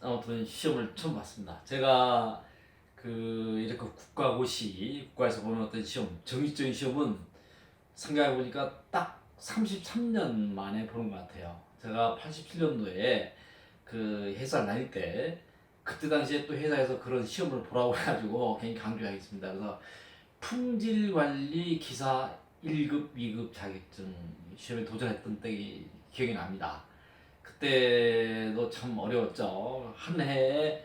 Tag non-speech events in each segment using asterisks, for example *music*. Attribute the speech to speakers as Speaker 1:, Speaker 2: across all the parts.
Speaker 1: 아무튼 시험을 처음 봤습니다. 제가 그 이렇게 국가고시 국가에서 보는 어떤 시험 정식적인 시험은 생각해 보니까 딱 33년 만에 보는 것 같아요. 제가 87년도에 그 회사 다닐 때 그때 당시에 또 회사에서 그런 시험을 보라고 해가지고 굉장히 강조하겠습니다. 그래서 품질관리 기사 1급, 2급 자격증 시험에 도전했던 때가 기억이 납니다. 그때도 참 어려웠죠. 한 해에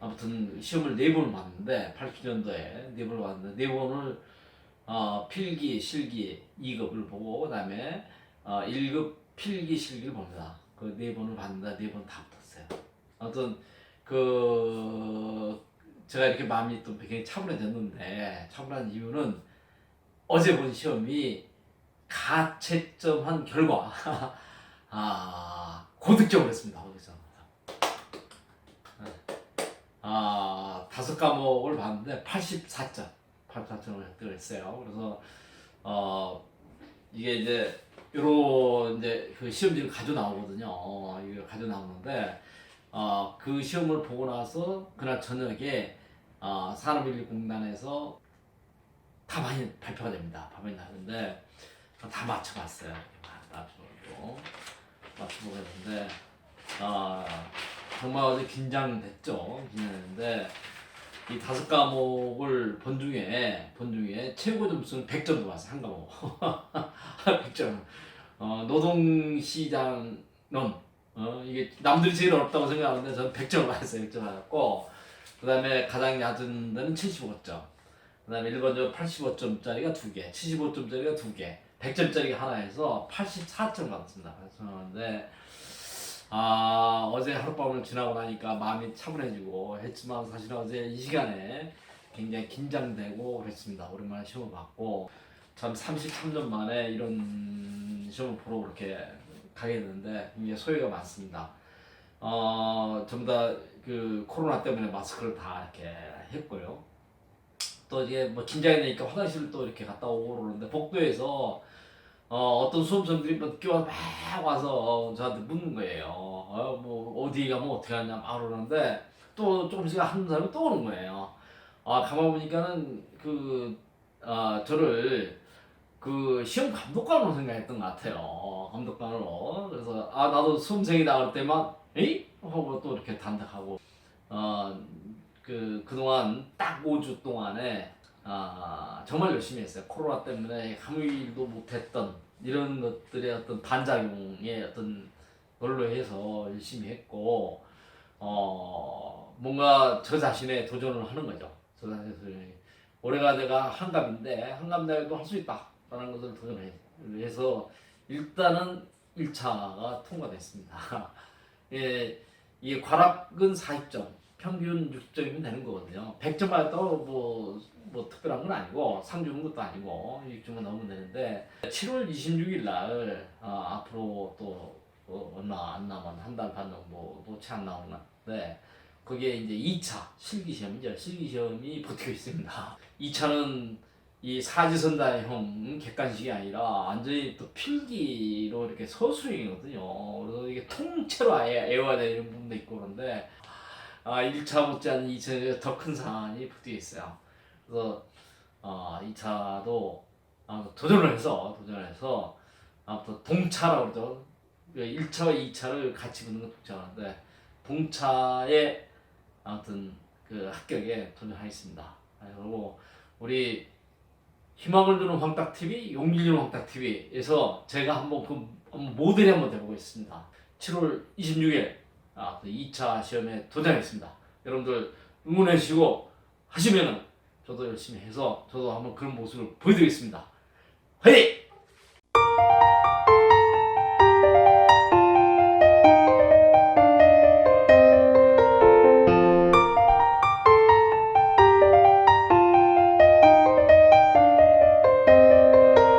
Speaker 1: 아무튼 시험을 네 번을 봤는데 87년도에 네 번을 봤는데 네 번을 어, 필기, 실기 2급을 보고 그다음에 어, 1급 필기, 실기를 봅니다. 그 네 번을 봤는데 네 번 다 붙었어요. 아무튼 그 제가 이렇게 마음이 또 굉장히 차분해졌는데 차분한 이유는 어제 본 시험이 가채점한 결과 *laughs* 아 고득점을 했습니다. 고득점. 아 다섯 과목을 봤는데 84점, 84점을 획득을 했어요. 그래서 어 이게 이제 요런 이제 그 시험지를 가져 나오거든요. 어, 이거 가져 나오는데 어, 그 시험을 보고 나서 그날 저녁에 어, 산업인력공단에서 다 많이 발표가 됩니다. 발표가 나는데 다 맞춰봤어요. 맞춰보고 맞춰보고 했는데 아 정말 어제 긴장됐죠. 긴장했는데 이 다섯 과목을 본 중에 본 중에 최고 점수는 100점 받았어요. 한 과목 *laughs* 100점. 어, 노동시장론 어, 이게 남들이 제일 어렵다고 생각하는데 저는 100점 받았어요. 100점 받았고 그 다음에 가장 낮은 데는 75점. 그 다음에 일반적으로 85점짜리가 두 개, 75점짜리가 두 개, 100점짜리가 하나에서 84점 받았습니다. 그런데 아 어제 하룻밤을 지나고 나니까 마음이 차분해지고 했지만 사실 어제 이 시간에 굉장히 긴장되고 그랬습니다. 오랜만에 시험을 봤고 참 33년 만에 이런 시험을 보러 그렇게 가게 됐는데 굉장히 소외가 많습니다. 어 전부 다 그 코로나 때문에 마스크를 다 이렇게 했고요. 또 이게 뭐 긴장이 되니까 화장실을 또 이렇게 갔다 오고 그러는데 복도에서 어, 어떤 수험생들이 뭐 끼와 막 와서 어, 저한테 묻는 거예요. 어, 뭐 어디 가면 어떻게 하냐 막 그러는데 또 조금씩 하는 사람이 또 오는 거예요. 아 가만 보니까는 그 아, 저를 그 시험 감독관으로 생각했던 것 같아요. 감독관으로. 그래서 아 나도 수험생이다 그럴 때만 에이 하고 또 이렇게 단답하고 어 그 그동안 딱 5주 동안에 아 정말 열심히 했어요. 코로나 때문에 아무 일도 못했던 이런 것들의 어떤 반작용의 어떤 걸로 해서 열심히 했고 어 뭔가 저 자신의 도전을 하는 거죠. 저 자신의 올해가 내가 한갑인데 한갑날도 할 수 있다라는 것을 도전해서 일단은 1차가 통과됐습니다. *laughs* 예, 이게 과락은 40점, 평균 60점이면 되는 거거든요. 100점 받았다고 뭐, 뭐 특별한 건 아니고 상 주는 것도 아니고 6점만 넘으면 되는데 7월 26일 날 어, 앞으로 또 어, 얼마 안 남은 한 달 반 정도 뭐채 안 나오는 건데 그게 이제 2차 실기 시험이죠. 실기 시험이 붙어 *laughs* 있습니다. 2차는 이 사지선다형 객관식이 아니라 완전히 또 필기로 이렇게 서술형이거든요. 그래서 이게 통째로 아예 외워야 되는 부분도 있고 그런데 아 1차 못지않은 2차에 더 큰 사안이 붙어 있어요. 그래서 어, 2차도 아, 도전을 해서 도전을 해서 아무튼 동차라고 그러죠. 1차와 2차를 같이 붙는 건 동차인데 동차에 아무튼 그 합격에 도전하겠습니다. 아, 그리고 우리 희망을 주는 황딱 TV, 용기 주는 황딱 TV에서 제가 한번 그 모델이 한번 돼보고 있습니다. 7월 26일 아, 그 2차 시험에 도전하겠습니다. 여러분들 응원해 주시고 하시면은 저도 열심히 해서 저도 한번 그런 모습을 보여드리겠습니다. 화이팅!